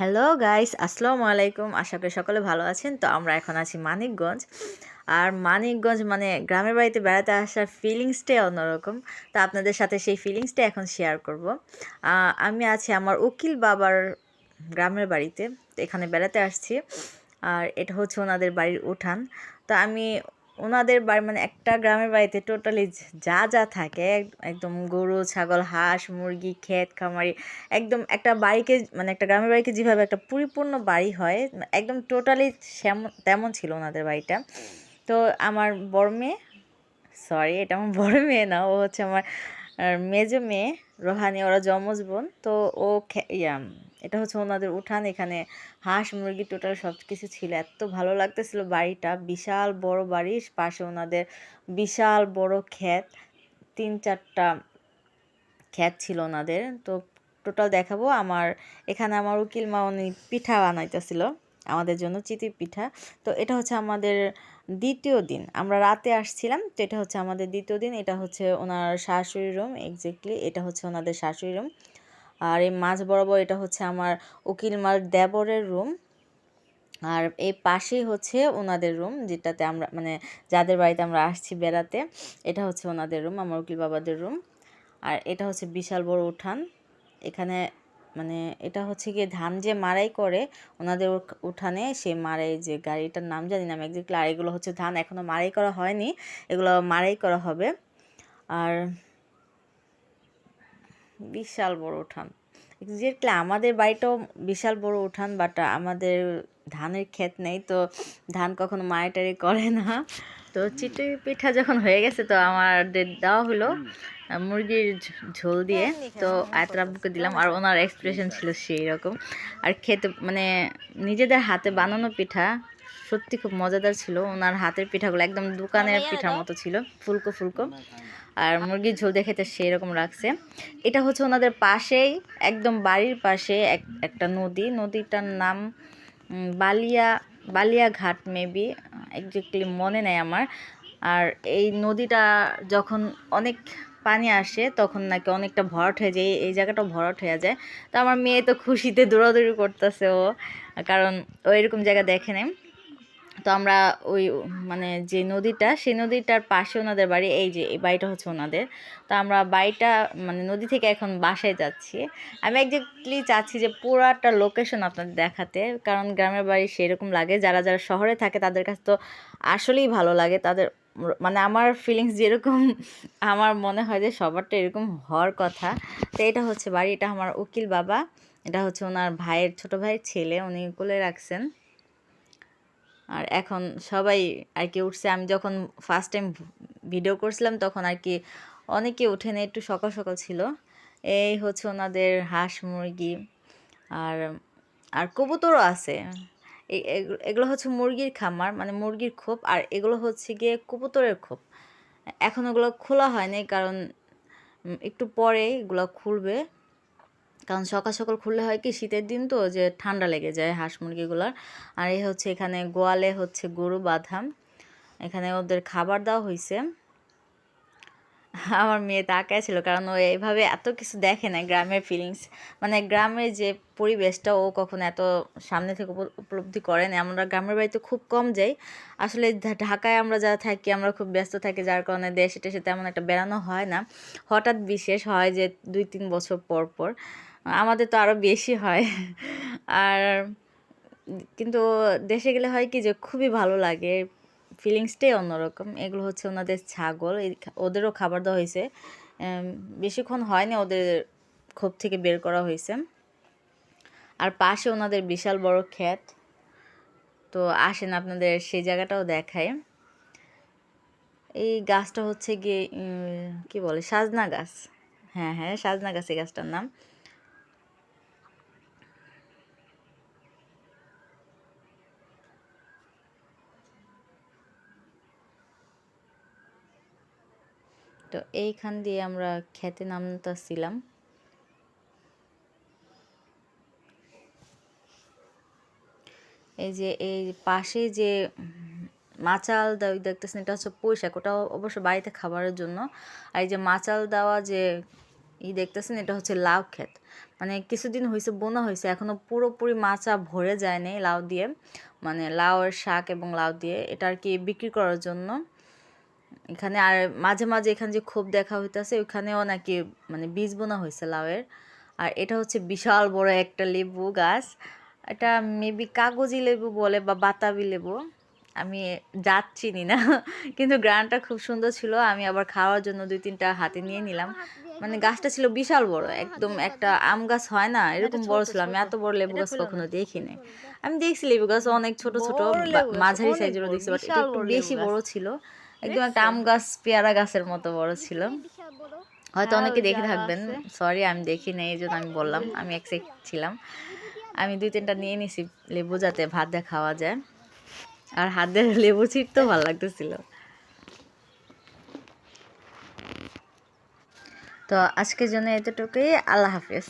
Hello guys আসসালামু আলাইকুম আশা করি সকলে ভালো আছেন। তো আমরা এখন আছি মানিকগঞ্জ। আর মানিকগঞ্জ মানে গ্রামের বাড়িতে বেড়াতে আসার ফিলিংসটাই অন্যরকম। তো আপনাদের সাথে সেই ফিলিংসটা এখন শেয়ার করব। আমি আছি আমার উকিল বাবার গ্রামের বাড়িতে। তো এখানে বেড়াতে আসছি। আর এটা হচ্ছে ওনাদের বাড়ির উঠান। তো আমি ওনাদের বাড়ি মানে একটা গ্রামের বাড়িতে টোটালি যা যা থাকে একদম গরু, ছাগল, হাঁস, মুরগি, ক্ষেত, খামারি, একদম একটা বাড়িকে মানে একটা গ্রামের বাড়িকে যেভাবে একটা পরিপূর্ণ বাড়ি হয়, একদম টোটালি তেমন ছিল ওনাদের বাড়িটা। তো আমার বড় মেয়ে সরি এটা আমার বড় মেয়ে না, ও হচ্ছে আমার মেজো মেয়ে রোহানি, ওরা যমজ বোন। তো ও ইয়া, এটা হচ্ছে ওনাদের উঠান। এখানে হাঁস, মুরগি টোটাল সব কিছু ছিল। এত ভালো লাগতেছিল বাড়িটা। বিশাল বড় বাড়ি। পাশে ওনাদের বিশাল বড় ক্ষেত। তিন চারটা ক্ষেত ছিল ওনাদের। তো টোটাল দেখাবো। আমার, এখানে আমার উকিল মা, উনি পিঠা বানাইতেছিল। আমাদের জন্য চিতি পিঠা। তো এটা হচ্ছে আমাদের দ্বিতীয় দিন। আমরা রাতে আসছিলাম, তো এটা হচ্ছে আমাদের দ্বিতীয় দিন। এটা হচ্ছে ওনার শাশুড়ি রুম এক্স্যাক্টলি এটা হচ্ছে ওনাদের শাশুড়ি রুম। আর এই মাঝ বরাবর এটা হচ্ছে আমার উকিল মার দেবরের রুম। আর এই পাশেই হচ্ছে ওনাদের রুম, যেটাতে আমরা মানে যাদের বাড়িতে আমরা আসছি বেড়াতে, এটা হচ্ছে ওনাদের রুম, আমার উকিল বাবাদের রুম। আর এটা হচ্ছে বিশাল বড় উঠান। এখানে মানে এটা হচ্ছে গিয়ে ধান যে মারাই করে ওনাদের উঠানে, সে মারাই যে গাড়িটার নাম জানি না এক্সাক্টলি আর এগুলো হচ্ছে ধান এখনও মারাই করা হয়নি, এগুলো মারাই করা হবে। আর বিশাল বড় উঠান। এক্সাক্টলি আমাদের বাড়িটাও বিশাল বড় উঠান বাট আমাদের ধানের ক্ষেত নেই, তো ধান কখনো মারাটারি করে না। তো চিতই পিঠা যখন হয়ে গেছে তো আমাদের দেওয়া হলো মুরগির ঝোল দিয়ে। তো আয়তরাবুকে দিলাম আর ওনার এক্সপ্রেশন ছিল সেই রকম। আর খেতে মানে নিজেদের হাতে বানানো পিঠা সত্যি খুব মজাদার ছিল। ওনার হাতের পিঠাগুলো একদম দোকানের পিঠার মতো ছিল ফুলকো ফুলকো। আর মুরগির ঝোল দিয়ে খেতে সেই রকম রাখছে এটা হচ্ছে ওনাদের পাশেই একদম বাড়ির পাশে এক একটা নদী। নদীটার নাম বালিয়া বালিয়া ঘাট মেবি এক্স্যাক্টলি মনে নেই আমার। আর এই নদীটা যখন অনেক পানি আসে, তখন নাকি অনেকটা ভরাট হয়ে যায়। এই জায়গাটা ভরাট হয়ে যায়। তো আমার মেয়ে তো খুশিতে দৌড়াদৌড়ি করতেছে ও। কারণ ওই এরকম জায়গা দেখে নেই। তো আমরা ওই মানে যে নদীটা, সেই নদীটার পাশে ওনাদের বাড়ি, এই যে, এই বাড়িটা হচ্ছে ওনাদের। তো আমরা বাড়িটা মানে নদী থেকে এখন বাসায় যাচ্ছি। আমি একজাক্টলি চাচ্ছি যে পুরাটা লোকেশন আপনাদের দেখাতে, কারণ গ্রামের বাড়ি সেরকম লাগে। যারা যারা শহরে থাকে, তাদের কাছে তো আসলেই ভালো লাগে। তাদের মানে আমার ফিলিংস যেরকম, আমার মনে হয় যে সবারটা এরকম হওয়ার কথা। তো এটা হচ্ছে বাড়ি, এটা আমার উকিল বাবা। এটা হচ্ছে ওনার ভাইয়ের, ছোট ভাইয়ের ছেলে। উনি কোলে রাখছেন। আর এখন সবাই আর কি উঠছে। আমি যখন ফার্স্ট টাইম ভিডিও করছিলাম, তখন আর কি অনেকে উঠেনি একটু সকাল সকাল ছিল। এই হচ্ছে ওনাদের হাঁস মুরগি আর আর কবুতরও আছে। এগুলো হচ্ছে মুরগির খামার মানে মুরগির খোপ, আর এগুলো হচ্ছে গিয়ে কবুতরের খোপ। এখন ওগুলো খোলা হয়নি, কারণ একটু পরে এগুলো খুলবে। কারণ সকাল সকাল খুললে হয় কি শীতের দিন তো যে ঠান্ডা লেগে যায় হাঁস মুরগিগুলোর। আর এই হচ্ছে এখানে গোয়ালে হচ্ছে গরু বাঁধাম। এখানে ওদের খাবার দেওয়া হয়েছে আমার মেয়ে তাকায় ছিল কারণ ও এইভাবে এত কিছু দেখে না গ্রামের ফিলিংস মানে গ্রামের যে পরিবেশটা ও কখনো এত সামনে থেকে উপ- উপলব্ধি করে না আমরা গ্রামের বাড়িতে খুব কম যাই। আসলে ঢাকায় আমরা যারা থাকি, আমরা খুব ব্যস্ত থাকি, যার কারণে দেশে টেসে তেমন একটা বেড়ানো হয় না। হঠাৎ বিশেষ হয় যে দুই তিন বছর পর পর আমাদের তো আরও বেশি হয়। আর কিন্তু দেশে গেলে হয় কি যে খুবই ভালো লাগে। ফিলিংসটাই অন্যরকম। এগুলো হচ্ছে ওনাদের ছাগল ওদেরও খাবার দেওয়া হয়েছে। বেশিক্ষণ হয়নি ওদের খোপ থেকে বের করা হয়েছে। আর পাশে ওনাদের বিশাল বড় ক্ষেত। তো আসেন আপনাদের সেই জায়গাটাও দেখায় এই গাছটা হচ্ছে গিয়ে কি বলে, সাজনা গাছ। হ্যাঁ হ্যাঁ সাজনা গাছ এই গাছটার নাম। তো এইখান দিয়ে আমরা খেতে নামতেছিলাম। এই যে, এই পাশে যে মাচাল দেওয়া দেখতেছেন, এটা হচ্ছে শাক ওটা অবশ্য বাড়িতে খাবারের জন্য। আর এই যে মাচাল দেওয়া যে ই দেখতেছেন, এটা হচ্ছে লাউ ক্ষেত। মানে কিছুদিন হয়েছে বোনা হয়েছে এখনও পুরোপুরি মাচা ভরে যায় নাই লাউ দিয়ে। মানে লাউয়ের শাক এবং লাউ দিয়ে এটা আর কি বিক্রি করার জন্য। এখানে আর মাঝে মাঝে এখানে যে খোপ দেখা হইতাছে ওখানেও নাকি মানে বীজ বোনা হয়েছে লাউয়ের। আর এটা হচ্ছে বিশাল বড় একটা লেবু গাছ। এটা মেবি কাগজি লেবু বলে বা বাতাবি লেবু। আমি জাত চিনি না কিন্তু গ্রানটা খুব সুন্দর ছিল। আমি আবার খাওয়ার জন্য দুই তিনটা হাতে নিয়ে নিলাম। মানে গাছটা ছিল বিশাল বড় একদম একটা আম গাছ হয় না এরকম বড় ছিল আমি এত বড় লেবু গাছ কখনো দেখি নাই। আমি দেখছি লেবু গাছ অনেক ছোট ছোট মাঝারি সাইজেরও দেখছি বাট একটু বেশি বড় ছিল। একদম একটা আম গাছ পেয়ারা গাছের মতো বড় ছিল হয়তো অনেকে দেখে থাকবেন। সরি আমি দেখি নাই এই জন্য আমি বললাম আমি এক্সাইট ছিলাম। আমি দুই তিনটা নিয়ে নিছি লেবু যাতে ভাত দিয়ে খাওয়া যায়। আর হাত দিয়ে লেবু ছিটতেও ভালো লাগতেছিল। তো আজকের জন্য এতটুকুই আল্লাহ হাফেজ।